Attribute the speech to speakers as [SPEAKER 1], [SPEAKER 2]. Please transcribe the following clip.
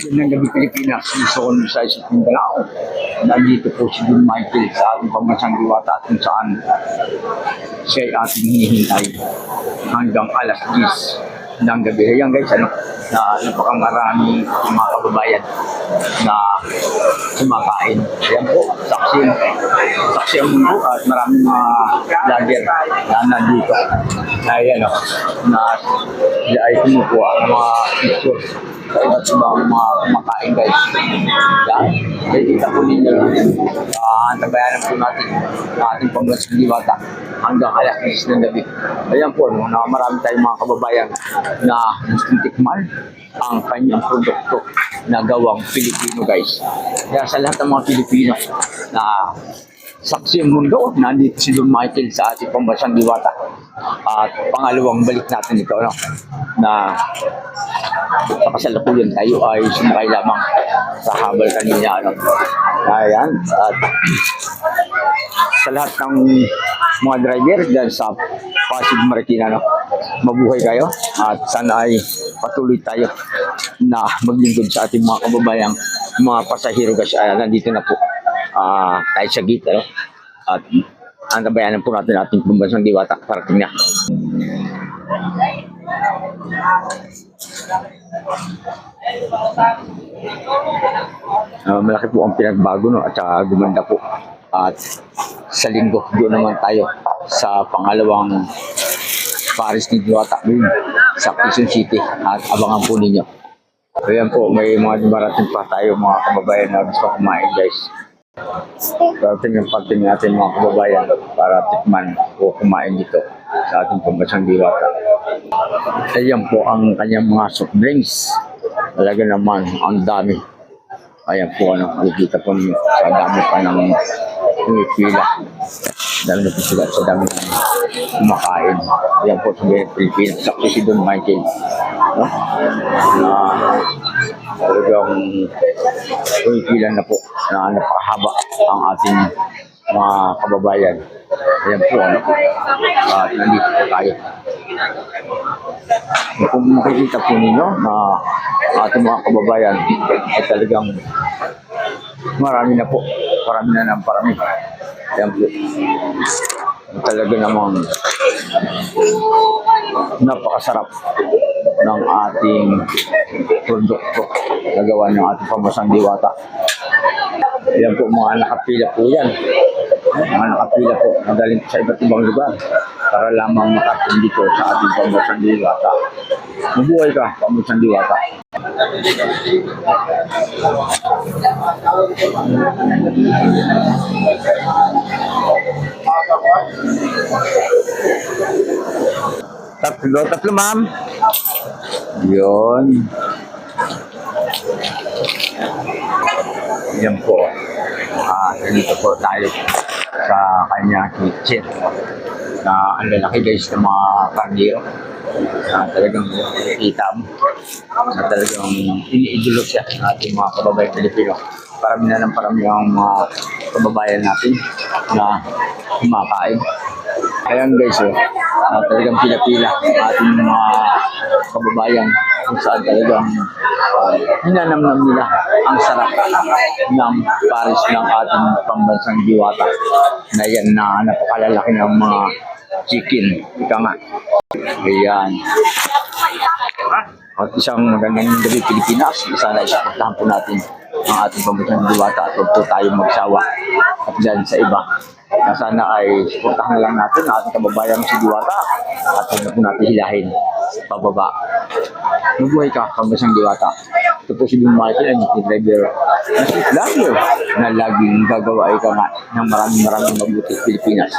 [SPEAKER 1] Ang gabi Pilipinas, Luzon, sa isang Mindanao. Nandito po si Jun Michael sa ating pamansang diwata at kung saan siya ay ating hinihintay hanggang alas 10 ng gabi. Ayan guys, ano, na napakamarami mga kababayan na kumakain. Ayan po, saksi, saksi ang mundo at maraming mga vlogger na nandito. Na ayan, no, na sila ay kumukuha ng mga pictures sa mga kumakain guys. Yan. Kaya kita po ninyo, uh, nabayanan po natin ang ating pambansang diwata hanggang alas 10 ng gabi. Ayan po, no, na marami tayong mga kababayan na gustong tikman ang kanyang produkto na gawang Pilipino guys. Kaya sa lahat ng mga Pilipino na saksi ang mundo, nandito si Don Michael sa ating pambansang diwata. At pangalawang balik natin ito, no, na sa kasalukuyan tayo ay sumakay lamang sa habal kanina. Ano. Ayan. At sa lahat ng mga driver dyan sa Pasig Marikina, no, mabuhay kayo at sana ay patuloy tayo na maglingkod sa ating mga kababayang mga pasahero guys. Ayan, nandito na po ah tayo sa gate. Ano? At ang tabayanan po natin ating pambansang diwata parating na. Ah, malaki po ang pinagbago no at saka gumanda po. At sa linggo doon naman tayo sa pangalawang Paris ni Diwata doon sa Quezon City at abangan po ninyo. Ayan po, may mga dumarating pa tayo mga kababayan na gusto kumain guys. Parating yung pagting natin mga kababayan para tikman o kumain dito sa ating pambansang diwata. Ayan po ang kanyang mga soft drinks. Talaga naman, ang dami. Ayan po, ano, nakikita po ninyo, sa dami pa ng pumipila. Dami na po sila sa dami ng kumakain. Ayan po sa mga Pilipinas. Sakto si Don Michael. No? Na talagang pumipila na po na napakahaba ang ating mga kababayan. Ayan po, ano? At nandito po tayo. Kung makikita po ninyo na ating mga kababayan ay talagang marami na po. Marami na ng parami. Ayan po. Talaga namang napakasarap ng ating produkto na gawa ng ating pambasang diwata. Yan po, mga nakapila po yan. Mga nakapila po, nagaling sa iba't ibang lugar para lamang makating dito sa ating pambasang diwata. Mabuhay ka, pambasang diwata. Tatlo, tatlo ma'am. Yun. Yan po. Ah, nandito po tayo sa kanya kitchen. Na ang lalaki guys ng mga karniro. Na talagang nakikita mo. Na talagang iniidolo siya ng ating mga kababayan Pilipino. Parami na ng parami ang mga kababayan natin na kumakain. Ayan guys, oh, ah, talagang pila-pila ating mga kababayan kung saan talagang uh, hinanamnam nila ang sarap ng Paris ng ating pambansang diwata na yan na napakalalaki ng mga chicken. Ika nga. Ayan. At isang magandang gabi Pilipinas. Sana isaportahan po natin ang ating pambansang diwata at huwag po tayo magsawa at dyan sa iba. Na sana ay suportahan lang natin ang ating kababayan si Diwata at huwag na po natin hilahin pababa. Mabuhay ka, pambansang Diwata. Ito po si Bing Michael, ang driver na street vlogger na laging gagawa ay ka nga ng maraming maraming mabuti Pilipinas.